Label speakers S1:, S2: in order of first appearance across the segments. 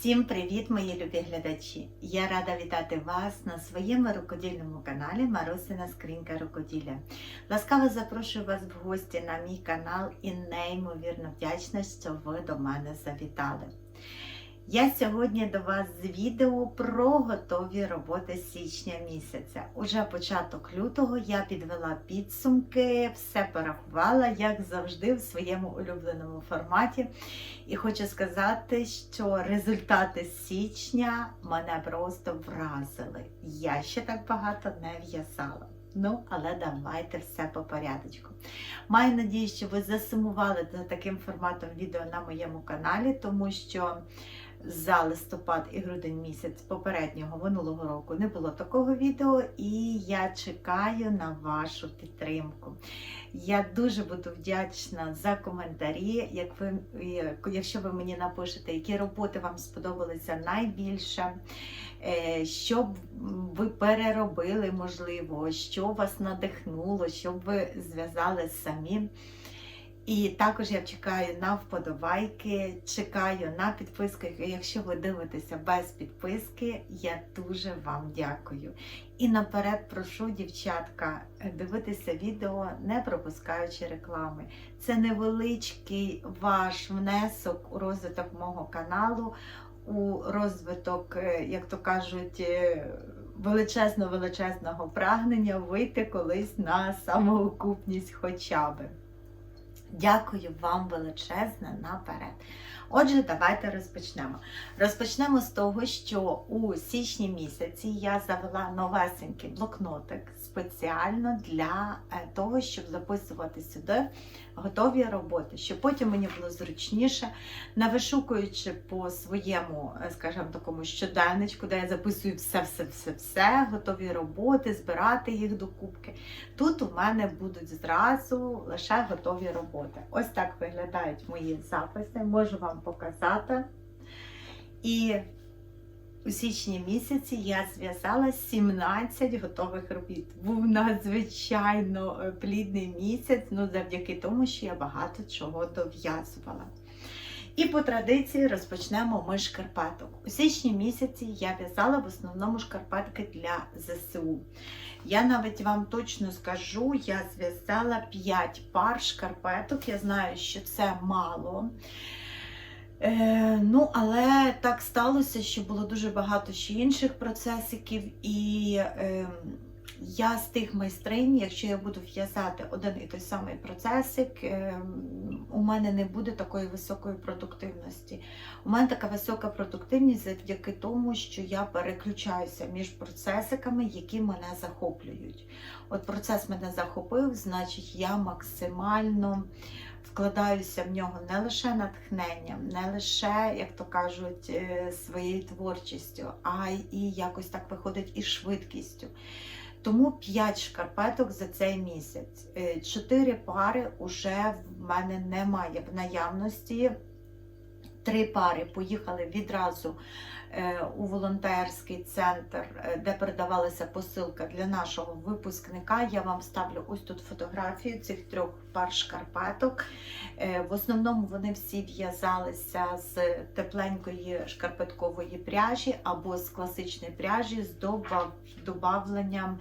S1: Всім привіт, мої любі глядачі! Я рада вітати вас на своєму рукодільному каналі Марусина Скринька Рукоділля. Ласкаво запрошую вас в гості на мій канал і неймовірно вдячна, що ви до мене завітали. Я сьогодні до вас з відео про готові роботи січня місяця. Уже початок лютого я підвела підсумки, все порахувала, як завжди, в своєму улюбленому форматі. І хочу сказати, що результати січня мене просто вразили. Я ще так багато не в'язала. Ну, але давайте все по порядочку. Маю надію, що ви засумували за таким форматом відео на моєму каналі, тому що за листопад і грудень місяць попереднього минулого року не було такого відео, і я чекаю на вашу підтримку. Я дуже буду вдячна за коментарі. Як ви, якщо ви мені напишете, які роботи вам сподобалися найбільше, е, що б ви переробили, можливо, що вас надихнуло, що б ви зв'язали самі. І також я чекаю на вподобайки, чекаю на підписки. Якщо ви дивитеся без підписки, я дуже вам дякую. І наперед прошу, дівчатка, дивитися відео, не пропускаючи реклами. Це невеличкий ваш внесок у розвиток мого каналу, у розвиток, е, як то кажуть, величезно-величезного прагнення вийти колись на самоокупність хоча би. Дякую вам величезне наперед. Отже, давайте розпочнемо. Розпочнемо з того, що у січні місяці я завела новесенький блокнотик спеціально для е, того, щоб записувати сюди готові роботи, щоб потім мені було зручніше, навишукуючи по своєму, е, скажімо, такому щоденничку, де я записую все-все-все-все, готові роботи, збирати їх до кубки. Тут у мене будуть зразу лише готові роботи. Ось так виглядають мої записи, можу вам показати. І у січні місяці я зв'язала 17 готових робіт. Був надзвичайно е, плідний місяць, ну завдяки тому, що я багато чого дов'язувала. І по традиції розпочнемо ми шкарпеток. У січні місяці я в'язала в основному шкарпетки для ЗСУ. Я навіть вам точно скажу, я зв'язала 5 пар шкарпеток. Я знаю, що це мало. Е, Ну, але так сталося, що було дуже багато ще інших процесиків, і е, я з тих майстринь, якщо я буду в'язати один і той самий процесик, е, у мене не буде такої високої продуктивності. У мене така висока продуктивність завдяки тому, що я переключаюся між процесиками, які мене захоплюють. От процес мене захопив, значить, я максимально вкладаюся в нього не лише натхненням, не лише, як то кажуть, е, своєю творчістю, а і якось так виходить і швидкістю. Тому 5 шкарпеток за цей місяць. 4 пари вже в мене немає в наявності. Три пари поїхали відразу Е, у волонтерський центр, е, де передавалася посилка для нашого випускника. Я вам ставлю ось тут фотографію цих трьох пар шкарпеток. Е, в основному вони всі в'язалися з тепленької шкарпеткової пряжі або з класичної пряжі з добавленням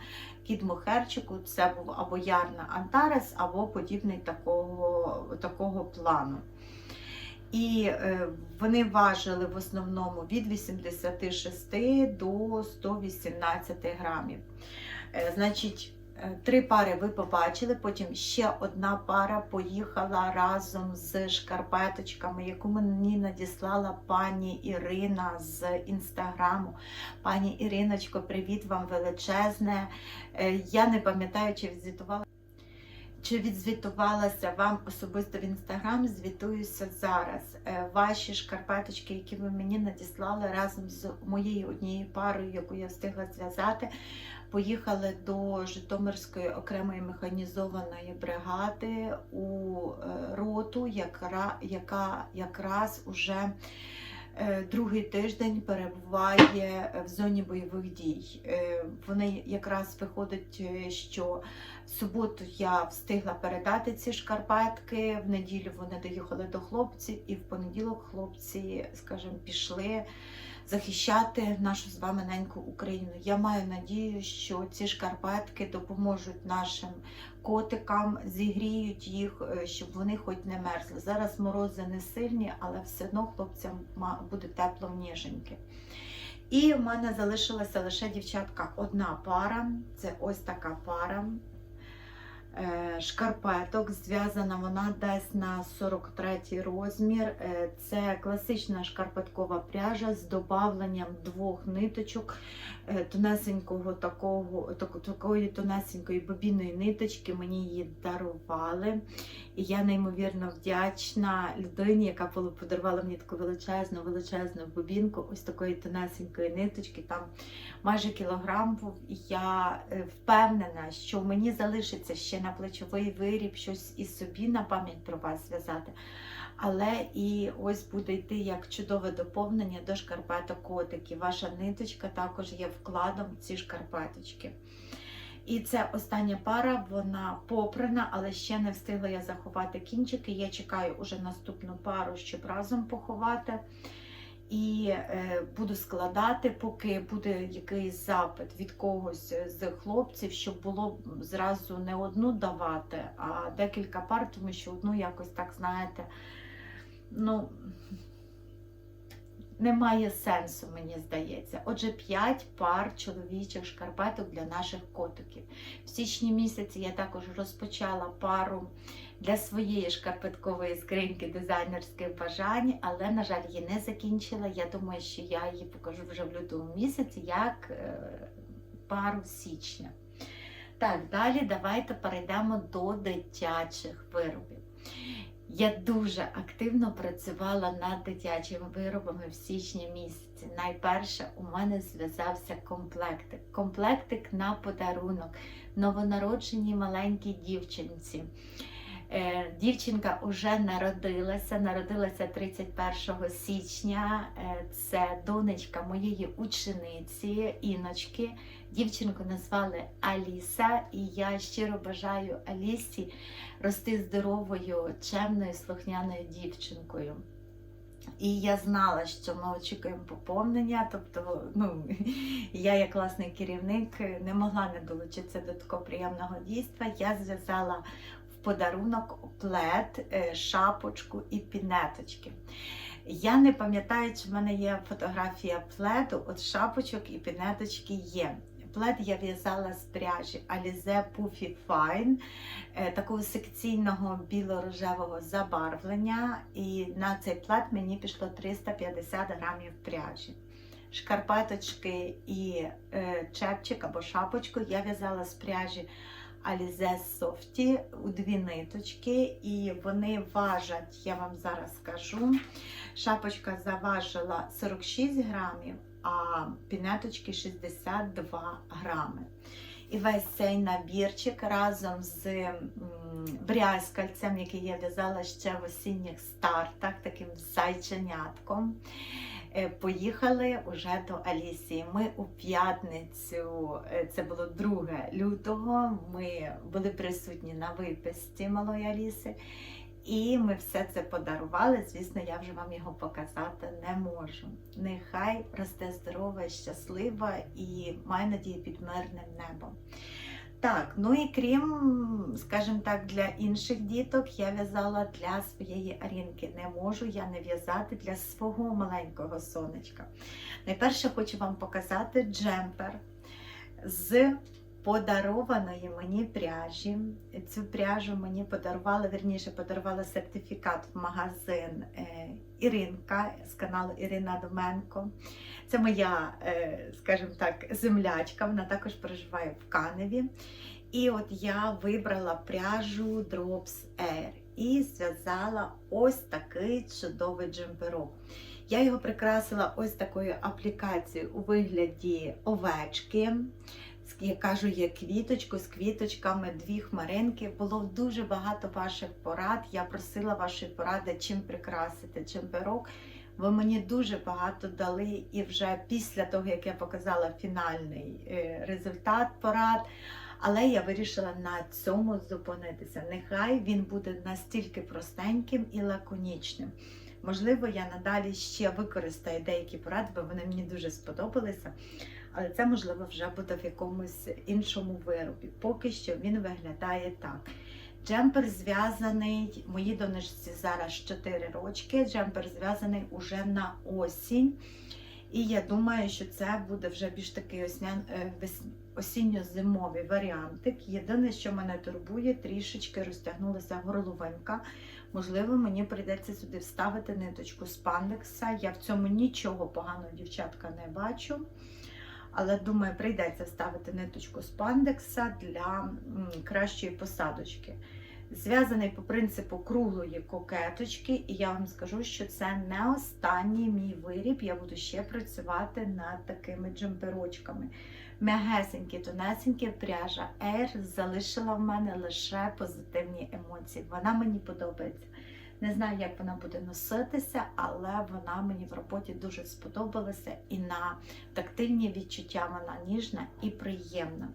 S1: кіт-мохерчику. Це був або ярна Антарес, або подібний такого, такого плану. І е, вони важили в основному від 86 до 118 грамів. Е, значить, е, три пари ви побачили, потім ще одна пара поїхала разом з шкарпеточками, яку мені надіслала пані Ірина з інстаграму. Пані Іриночко, привіт вам величезне. Я не пам'ятаю, чи візитувала. Чи відзвітувалася вам особисто в інстаграм? Звітуюся зараз. Е, ваші шкарпеточки, які ви мені надіслали разом з моєю однією парою, яку я встигла зв'язати, поїхали до Житомирської окремої механізованої бригади у е, роту, яка яка якраз уже другий тиждень перебуває в зоні бойових дій. Е, Вони якраз виходить, е, що в суботу я встигла передати ці шкарпетки, в неділю вони доїхали до хлопців, і в понеділок хлопці, скажімо, пішли захищати нашу з вами неньку Україну. Я маю надію, що ці шкарпетки допоможуть нашим котикам, зігріють їх, е, щоб вони хоч не мерзли. Зараз морози не сильні, але все одно хлопцям буде тепло в ніженьки. І в мене залишилася лише дівчатка одна пара. Це ось така пара шкарпеток. Зв'язана вона десь на 43 розмір. Е, Це класична шкарпеткова пряжа з добавленням двох ниточок, е, тонесенького такого, такої тонесенької бобінної ниточки. Мені її дарували. І я неймовірно вдячна людині, яка подарувала мені таку величезну, величезну бобінку, ось такої тонесенької ниточки. Там майже кілограм був. Я е, впевнена, що мені залишиться ще на плечовий виріб щось і собі на пам'ять про вас зв'язати. Але і ось буде йти як чудове доповнення до шкарпеток котиків. Ваша ниточка також є вкладом в ці шкарпеточки. І це остання пара, вона попрана, але ще не встигла я заховати кінчики. Я чекаю уже наступну пару, щоб разом поховати. І е, буду складати, поки буде якийсь запит від когось з хлопців, щоб було зразу не одну давати, а декілька пар, тому що одну якось так, знаєте, ну немає сенсу, мені здається. Отже, 5 пар чоловічих шкарпеток для наших котиків. В січні місяці я також розпочала пару для своєї шкарпеткової скриньки дизайнерських бажань, але, на жаль, її не закінчила. Я думаю, що я її покажу вже в лютому місяці як е, пару січня. Так, далі давайте перейдемо до дитячих виробів. Я дуже активно працювала над дитячими виробами в січні місяці. Найперше у мене зв'язався комплектик. Комплектик на подарунок новонародженій маленькій дівчинці. Е, Дівчинка вже народилася, народилася 31 січня. Е, Це донечка моєї учениці Іночки. Дівчинку назвали Аліса, і я щиро бажаю Алісі рости здоровою, чемною, слухняною дівчинкою. І я знала, що ми очікуємо поповнення. Тобто, ну я, як класний керівник, не могла не долучитися до такого приємного дійства. Я зв'язала в подарунок плед, е, шапочку і пінеточки. Я не пам'ятаю, чи в мене є фотографія пледу, от шапочок і пінеточки є. Плед я в'язала з пряжі Alize Puffy Fine, е, такого секційного біло-рожевого забарвлення. І на цей плед мені пішло 350 грамів пряжі. Шкарпеточки і е, чепчик або шапочку я в'язала з пряжі Alize Softy у дві ниточки, і вони важать, я вам зараз скажу. Шапочка заважила 46 грамів, а пінеточки 62 грами. І весь цей набірчик разом з брязкальцем, який я в'язала ще в осінніх стартах, таким зайченятком. е, Поїхали уже до Алісії. Ми у п'ятницю, е, це було 2 лютого. Ми були присутні на виписці малої Аліси. І ми все це подарували. Звісно, я вже вам його показати не можу. Нехай росте здорова, щаслива і має надію під мирним небом. Так, ну і крім, скажімо так, для інших діток я в'язала для своєї Арінки. Не можу я не в'язати для свого маленького сонечка. Найперше хочу вам показати джемпер з подарованої мені пряжі. Цю пряжу мені подарувала, верніше подарувала сертифікат в магазин е, Іринка з каналу Ірина Доменко. Це моя, е, скажімо так, землячка, вона також проживає в Каневі. І от я вибрала пряжу Drops Air і зв'язала ось такий чудовий джемперок. Я його прикрасила ось такою аплікацією у вигляді овечки. Я кажу, є квіточку з квіточками, дві хмаринки. Було дуже багато ваших порад. Я просила вашої поради, чим прикрасити джемперок. Ви мені дуже багато дали, і вже після того, як я показала фінальний е, результат порад. Але я вирішила на цьому зупинитися. Нехай він буде настільки простеньким і лаконічним. Можливо, я надалі ще використаю деякі поради, бо вони мені дуже сподобалися. Але це, можливо, вже буде в якомусь іншому виробі. Поки що він виглядає так. Джемпер зв'язаний, моїй донечці зараз 4 рочки. Джемпер зв'язаний уже на осінь. І я думаю, що це буде вже більш такий е, осінньо-зимовий варіантик. Єдине, що мене турбує, трішечки розтягнулася горловинка. Можливо, мені прийдеться сюди вставити ниточку спандекса. Я в цьому нічого поганого, дівчатка, не бачу. Але думаю, прийдеться вставити ниточку спандекса для кращої посадочки. Зв'язаний по принципу круглої кокеточки, і я вам скажу, що це не останній мій виріб. Я буду ще працювати над такими джемперочками. М'ягесенькі, тонесенькі пряжа Air залишила в мене лише позитивні емоції. Вона мені подобається. Не знаю, як вона буде носитися, але вона мені в роботі дуже сподобалася і на тактильні відчуття вона ніжна і приємна.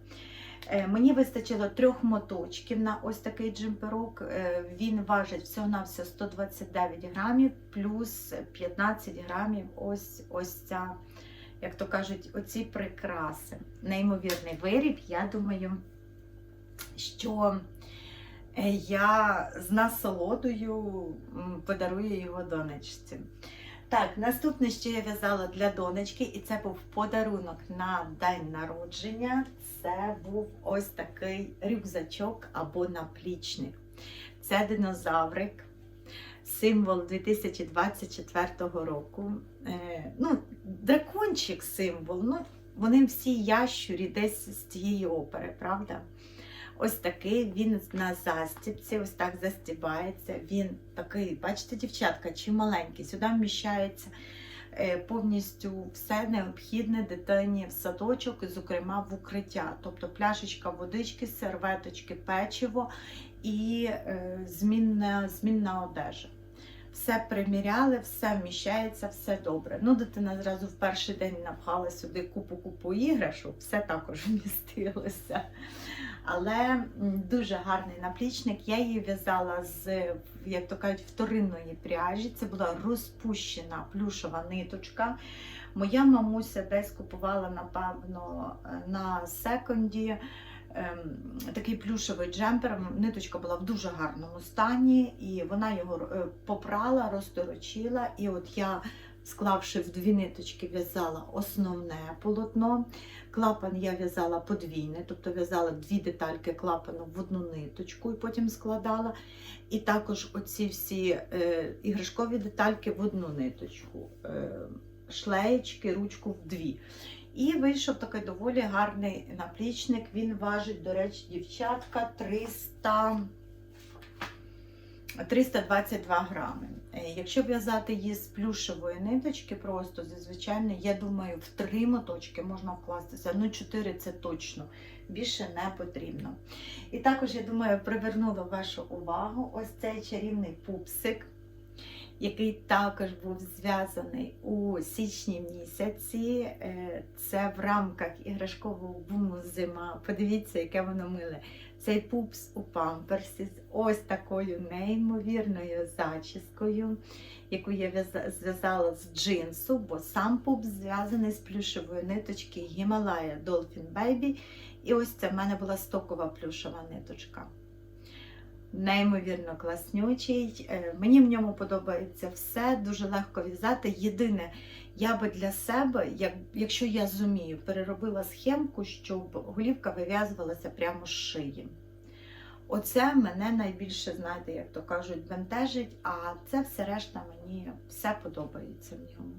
S1: Е, Мені вистачило трьох моточків на ось такий джемперок. Е, Він важить всього-навсього 129 грамів, плюс 15 грамів ось, ось ця, як то кажуть, оці прикраси. Неймовірний виріб. Я думаю, що я з насолодою подарую його донечці. Так, наступне, що я в'язала для донечки, і це був подарунок на день народження. Це був ось такий рюкзачок або наплічник. Це динозаврик, символ 2024 року. Е, ну, дракончик символ. Ну, вони всі ящурі десь з цієї опери, правда? Ось такий він на застібці, ось так застібається. Він такий, бачите, дівчатка, чи маленький, сюди вміщається е, повністю все необхідне дитині в садочок, і, зокрема в укриття. Тобто пляшечка водички, серветочки, печиво і е, змінна, змінна одежа. Все приміряли, все вміщається, все добре. Ну, дитина зразу в перший день напхала сюди купу-купу іграшок, все також вмістилося. Але дуже гарний наплічник. Я її в'язала з, як то кажуть, вторинної пряжі. Це була розпущена плюшова ниточка. Моя мамуся десь купувала, напевно, на секонді такий плюшевий джемпер. Ниточка була в дуже гарному стані, і вона його е, попрала, розторочила. І от я, склавши в дві ниточки, в'язала основне полотно. Клапан я в'язала подвійне, тобто в'язала дві детальки клапану в одну ниточку і потім складала. І також оці всі е, іграшкові детальки в одну ниточку, е, шлеєчки, ручку в дві. І вийшов такий доволі гарний наплічник. Він важить, до речі, дівчатка 300. 322 грами. Якщо в'язати її з плюшевої ниточки, просто зазвичай, я думаю, в три моточки можна вкластися. Ну, 4 це точно, більше не потрібно. І також, я думаю, привернула вашу увагу ось цей чарівний пупсик, який також був зв'язаний у січні місяці. Е, Це в рамках іграшкового буму зима. Подивіться, яке воно миле. Цей пупс у памперсі з ось такою неймовірною зачіскою, яку я зв'язала з джинсу, бо сам пупс зв'язаний з плюшевої ниточки Himalaya Dolphin Baby. І ось це в мене була стокова плюшева ниточка. Неймовірно класнючий. Е, Мені в ньому подобається все, дуже легко в'язати. Єдине, я би для себе, якщо я зумію, переробила схемку, щоб голівка вив'язувалася прямо з шиї. Оце мене найбільше, знаєте, як то кажуть, бентежить, а це все решта мені все подобається в ньому.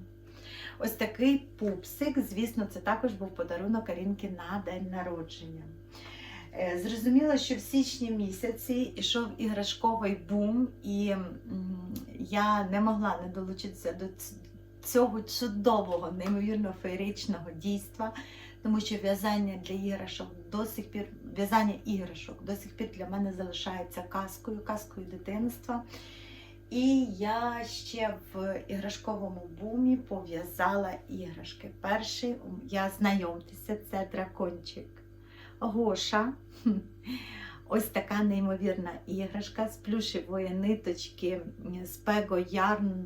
S1: Ось такий пупсик, звісно, це також був подарунок Арінки на день народження. Е, Зрозуміло, що в січні місяці йшов іграшковий бум, і я не могла не долучитися до цього чудового, неймовірно феєричного дійства, тому що в'язання для іграшок до сих пір, в'язання іграшок до сих пір для мене залишається казкою, казкою дитинства. І я ще в іграшковому бумі пов'язала іграшки. Перший, я знайомтеся, це дракончик Гоша. Ось така неймовірна іграшка з плюшевої ниточки з Pego Yarn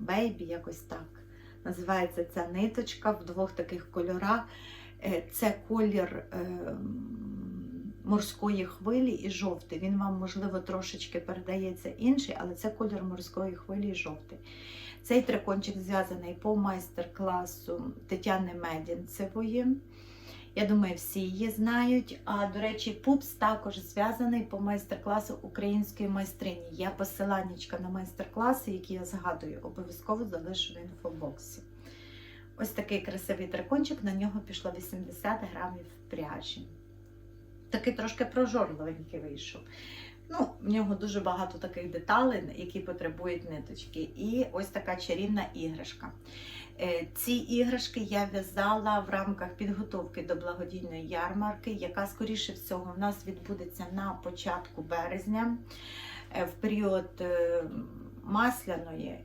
S1: Baby, якось так називається ця ниточка в двох таких кольорах. Е, Це колір е, морської хвилі і жовтий. Він вам, можливо, трошечки передається інший, але це колір морської хвилі і жовтий. Цей трикончик зв'язаний по майстер-класу Тетяни Медінцевої. Я думаю, всі її знають. А до речі, пупс також зв'язаний по майстер-класу української майстрині. Я посиланнячка на майстер-класи, які я згадую, обов'язково залишу в інфобоксі. Ось такий красивий дракончик, на нього пішло 80 грамів пряжі. Такий трошки прожорливенький вийшов. Ну, В нього дуже багато таких деталей, які потребують ниточки. І ось така чарівна іграшка. Е, Ці іграшки я в'язала в рамках підготовки до благодійної ярмарки, яка, скоріше всього, у нас відбудеться на початку березня, е, в період е, масляної,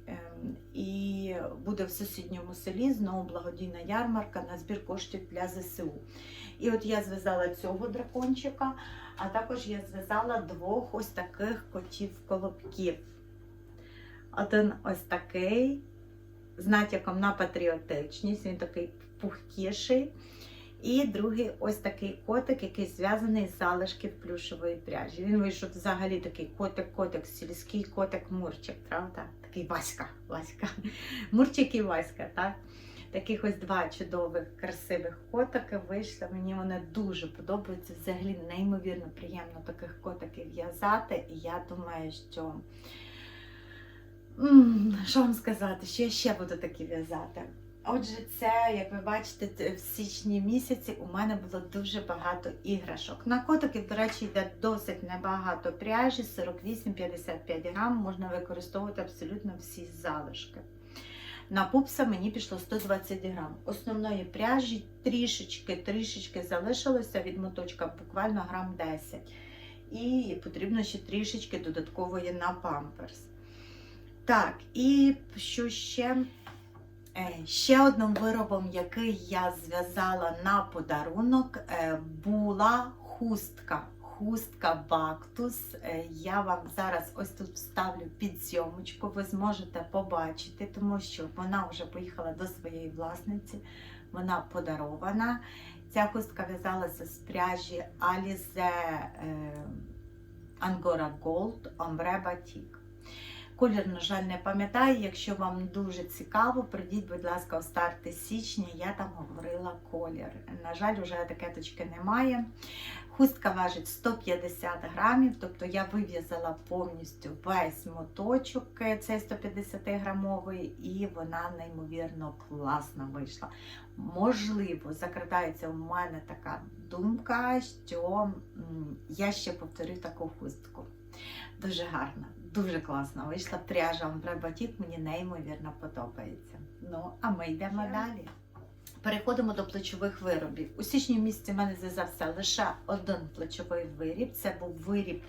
S1: і буде в сусідньому селі знову благодійна ярмарка на збір коштів для ЗСУ. І от я зв'язала цього дракончика, а також я зв'язала двох ось таких котів-колобків. Один ось такий з натяком на патріотичність, він такий пухкіший. І другий ось такий котик, який зв'язаний з залишків плюшової пряжі. Він вийшов взагалі такий котик-котик, сільський котик-мурчик, правда? Такий Васька, Васька. Мурчик і Васька, так? Таких ось два чудових, красивих котики вийшли. Мені вони дуже подобаються. Взагалі неймовірно приємно таких котиків в'язати. І я думаю, що що вам сказати, що я ще буду такі в'язати. Отже, це, як ви бачите, в січні місяці у мене було дуже багато іграшок. На котиків, до речі, йде досить небагато пряжі, 48-55 грам, можна використовувати абсолютно всі залишки. На пупса мені пішло 120 грам. Основної пряжі трішечки, трішечки залишилося від моточка, буквально грам 10. І потрібно ще трішечки додаткової на памперс. Так, і що ще? Е, Ще одним виробом, який я зв'язала на подарунок, е, була хустка. Хустка Бактус. Е, Я вам зараз ось тут вставлю під зйомочку, ви зможете побачити, тому що вона вже поїхала до своєї власниці, вона подарована. Ця хустка в'язалася з пряжі Alize е, Angora Gold Ombre Batik. Колір, на жаль, не пам'ятаю. Якщо вам дуже цікаво, прийдіть, будь ласка, у старти січня, я там говорила колір. На жаль, вже етикеточки немає. Хустка важить 150 грамів, тобто я вив'язала повністю весь моточок, е, цей 150 грамовий, і вона неймовірно класна вийшла. Можливо, закрадається у мене така думка, що я ще повторю таку хустку. Дуже гарна, дуже класна вийшла. Пряжа Ombre Batik мені неймовірно подобається. Ну, а ми йдемо
S2: Я-
S1: далі. Переходимо до плечових виробів. У січні місяці в мене зв'язався лише один плечовий виріб. Це був виріб,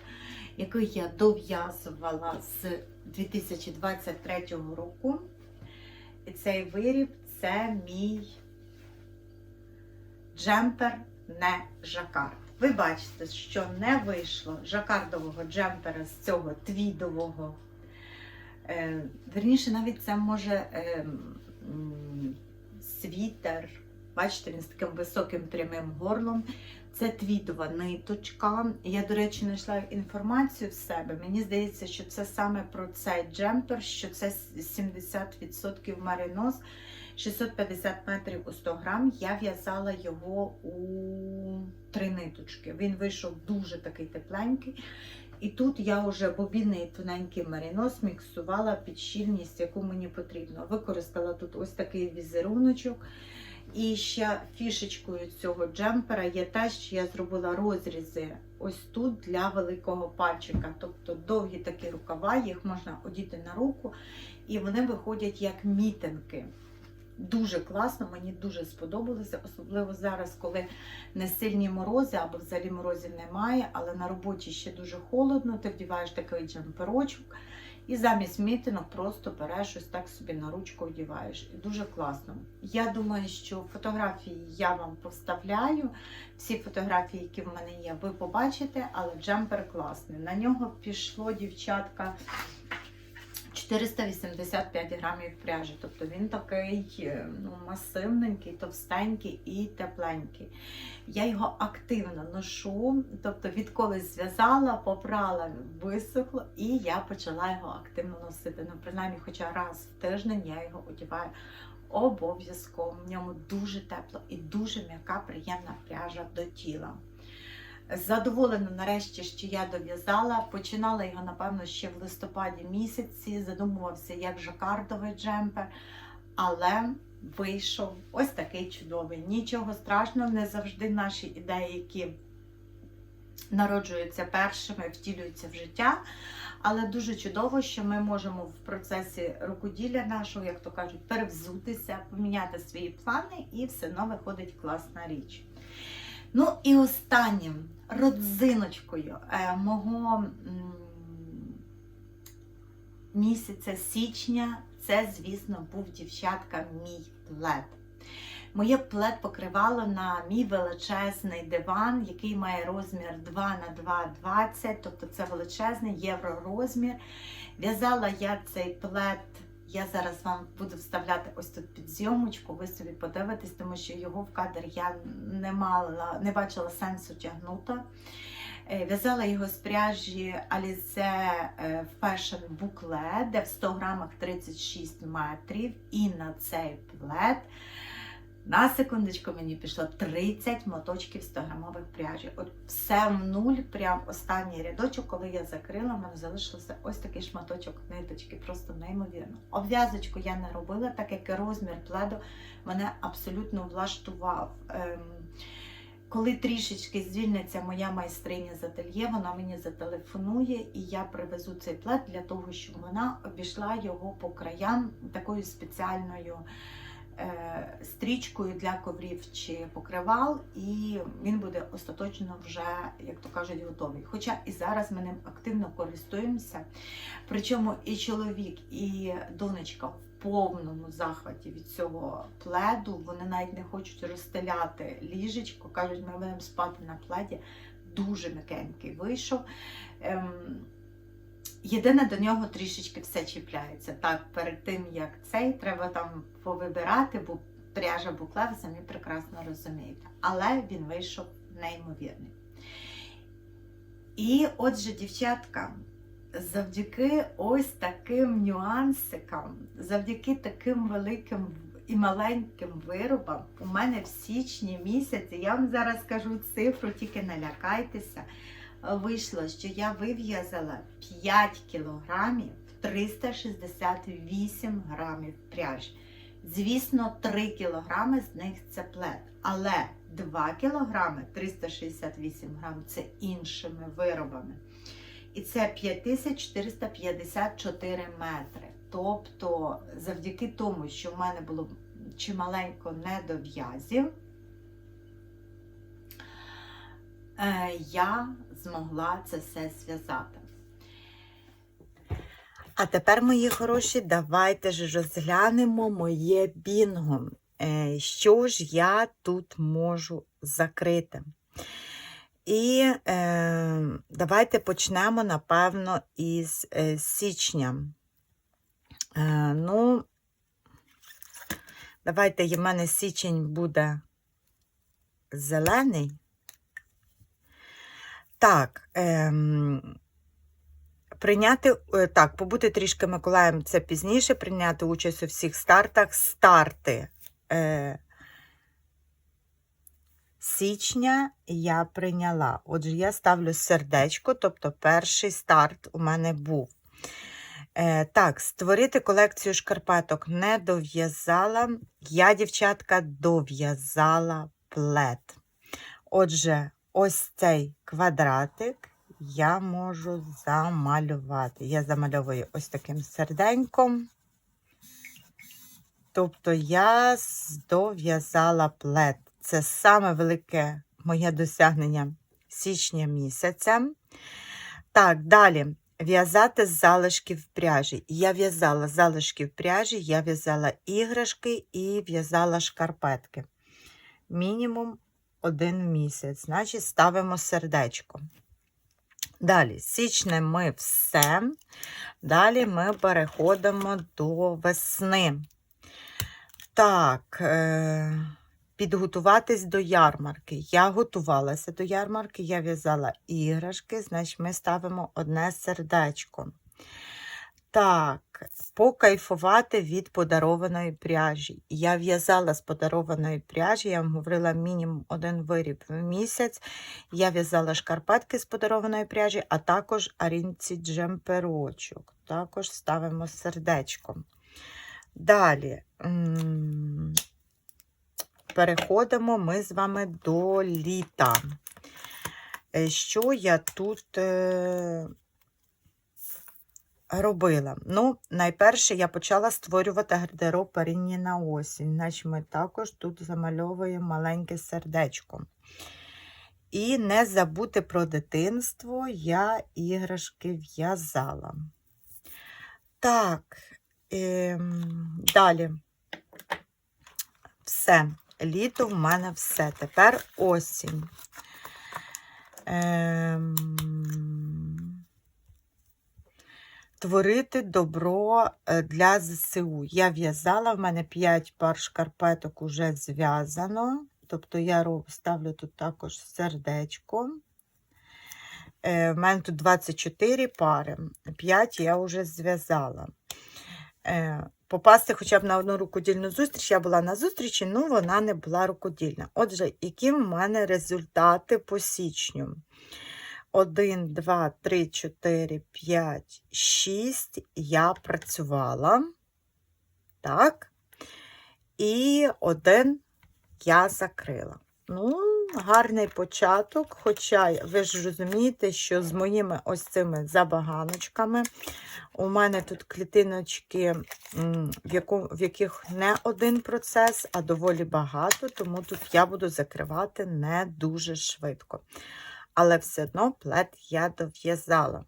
S1: який я дов'язувала з 2023 року. І цей виріб це мій джемпер не жакард. Ви бачите, що не вийшло жакардового джемпера з цього твідового. Е, верніше, навіть це може е, м, світер. Бачите, він з таким високим прямим горлом. Це твідова ниточка. Я, до речі, знайшла інформацію в себе. Мені здається, що це саме про цей джемпер, що це 70% маринос, 650 метрів у 100 грам. Я в'язала його у три ниточки. Він вийшов дуже такий тепленький. І тут я вже бобінний тоненький маринос міксувала під щільність, яку мені потрібно. Використала тут ось такий візеруночок. І ще фішечкою цього джемпера є те, що я зробила розрізи ось тут для великого пальчика. Тобто довгі такі рукава, їх можна одіти на руку, і вони виходять як мітинки. Дуже класно, мені дуже сподобалося, особливо зараз, коли не сильні морози або взагалі морозів немає, але на роботі ще дуже холодно, ти вдіваєш такий джемперочок І замість мітинок просто береш ось так собі на ручку одіваєш. І дуже класно. Я думаю, що фотографії я вам поставляю. Всі фотографії, які в мене є, ви побачите, але джемпер класний. На нього пішло дівчатка 485 грамів пряжі. Тобто він такий е, ну, масивненький, товстенький і тепленький. Я його активно ношу, тобто відколи зв'язала, попрала, висохло, і я почала його активно носити. Ну, принаймні, хоча раз в тиждень я його одягаю обов'язково. В ньому дуже тепло і дуже м'яка, приємна пряжа до тіла. Задоволена нарешті, що я дов'язала. Починала його, напевно, ще в листопаді місяці. Задумувався як жакардовий джемпер, але вийшов ось такий чудовий. Нічого страшного, не завжди наші ідеї, які народжуються першими, втілюються в життя. Але дуже чудово, що ми можемо в процесі рукоділля нашого, як то кажуть, перевзутися, поміняти свої плани, і все одно виходить класна річ. Ну і останнім родзиночкою е, мого місяця січня це, звісно, був дівчатка мій плед. Моє плед покривало на мій величезний диван, який має розмір 2 на 2,20, тобто це величезний євророзмір. В'язала я цей плед. Я зараз вам буду вставляти ось тут під зйомочку, ви собі подивитесь, тому що його в кадр я не мала, не бачила сенсу тягнути. Е, В'язала його з пряжі Alize е, Fashion Booklet, де в 100 грамах 36 метрів. І на цей плед на секундочку мені пішло 30 моточків 100 грамових пряжі. От все в нуль, прям останній рядочок, коли я закрила, в мене залишився ось такий шматочок ниточки, просто неймовірно. Обв'язочку я не робила, так як і розмір пледу мене абсолютно влаштував. Ем, коли трішечки звільниться моя майстриня з ательє, вона мені зателефонує, і я привезу цей плед для того, щоб вона обійшла його по краям такою спеціальною стрічкою для коврів чи покривал, і він буде остаточно вже, як то кажуть, готовий. Хоча і зараз ми ним активно користуємося. Причому і чоловік, і донечка в повному захваті від цього пледу. Вони навіть не хочуть розстеляти ліжечко. Кажуть, ми будемо спати на пледі. Дуже м'якенький вийшов. Ем, Єдине до нього трішечки все чіпляється. Так, перед тим як цей, треба там повибирати, бо пряжа букла, ви самі прекрасно розумієте. Але він вийшов неймовірний. І отже, дівчатка, завдяки ось таким нюансикам, завдяки таким великим і маленьким виробам, у мене в січні місяці, я вам зараз скажу цифру, тільки не лякайтеся вийшло, що я вив'язала 5 кілограмів 368 грамів пряжі. Звісно, 3 кілограми з них це плед. Але 2 кілограми 368 грам це іншими виробами. І це 5454 метри. Тобто, завдяки тому, що в мене було чималенько недов'язів, е, я змогла це все зв'язати. А тепер, мої хороші, давайте ж розглянемо моє бінго. Е, Що ж я тут можу закрити? І е, давайте почнемо, напевно, із е, січня. Е, ну, давайте в мене січень буде зелений. Так, ем, прийняти, е, так, побути трішки Миколаєм це пізніше, прийняти участь у всіх стартах. Старти е, січня я прийняла. Отже, я ставлю сердечко, тобто перший старт у мене був. Е, Так, створити колекцію шкарпеток не дов'язала. Я, дівчатка, дов'язала плед. Отже, ось цей квадратик я можу замалювати. Я замальовую ось таким серденьком. Тобто я дов'язала плед. Це саме велике моє досягнення січня місяця. Так, далі. в'язати з залишків пряжі. Я в'язала залишків пряжі, я в'язала іграшки і в'язала шкарпетки. Мінімум один місяць. Значить, ставимо сердечко. Далі, з січня ми все. Далі ми переходимо до весни. Так, е, підготуватись до ярмарки. Я готувалася до ярмарки, я в'язала іграшки, значить ми ставимо одне сердечко. Так, покайфувати від подарованої пряжі. Я в'язала з подарованої пряжі, я вам говорила мінімум один виріб в місяць. Я в'язала шкарпетки з подарованої пряжі, а також арінці джемперочок. Також ставимо сердечко. Далі переходимо ми з вами до літа. Е, Що я тут е, робила? Ну, найперше я почала створювати гардероб парінні на осінь. Значить, ми також тут замальовуємо маленьке сердечко. І не забути про дитинство, я іграшки в'язала. Так, ем, далі. Все. Літо в мене все. Тепер осінь. Ем, творити добро е, для ЗСУ. Я в'язала, в мене 5 пар шкарпеток уже зв'язано. Тобто я ставлю тут також сердечко. Е, в мене тут 24 пари, 5 я вже зв'язала. Е, попасти хоча б на одну рукодільну зустріч. Я була на зустрічі, ну вона не була рукодільна. Отже, які в мене результати по січню? 1, 2, 3, 4, 5, 6 я працювала. Так. І один я закрила. Ну, гарний початок, хоча ви ж розумієте, що з моїми ось цими забаганочками у мене тут клітиночки, в, яку, в яких не один процес, а доволі багато, тому тут я буду закривати не дуже швидко. Але все одно плед я дов'язала.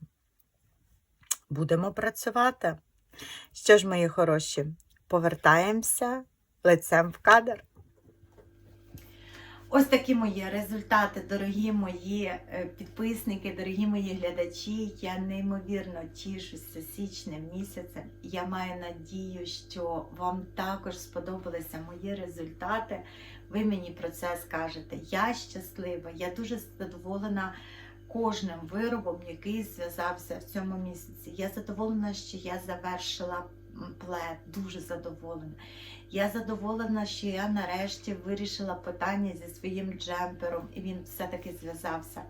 S1: Будемо працювати. Що ж, мої хороші, повертаємося лицем в кадр. Ось такі мої результати, дорогі мої е, підписники, дорогі мої глядачі. Я неймовірно тішуся січним місяцем. Я маю надію, що вам також сподобалися мої результати. Ви мені про це скажете. Я щаслива, я дуже задоволена кожним виробом, який зв'язався в цьому місяці. Я задоволена, що я завершила плед, дуже задоволена. Я задоволена, що я нарешті вирішила питання зі своїм джемпером, і він все-таки зв'язався.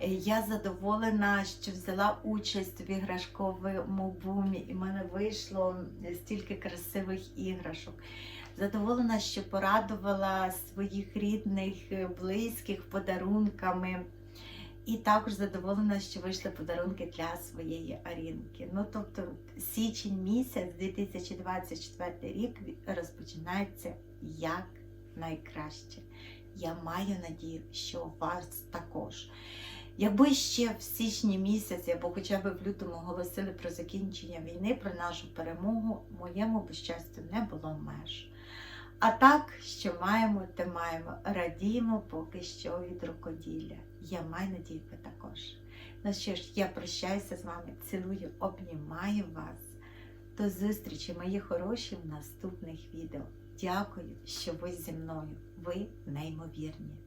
S1: Е, Я задоволена, що взяла участь в іграшковому бумі, і в мене вийшло стільки красивих іграшок. Задоволена, що порадувала своїх рідних, е, близьких подарунками. І також задоволена, що вийшли подарунки для своєї Арінки. Ну, тобто, січень місяць 2024 рік розпочинається як найкраще. Я маю надію, що у вас також. Якби ще в січні місяці, або хоча б в лютому оголосили про закінчення війни, про нашу перемогу, моєму щастю не було меж. А так, що маємо, те маємо. Радіємо поки що від рукоділля. Я маю надію, ви також. Ну що ж, я прощаюся з вами, цілую, обнімаю вас. До зустрічі, мої хороші, в наступних відео. Дякую, що ви зі мною. Ви неймовірні.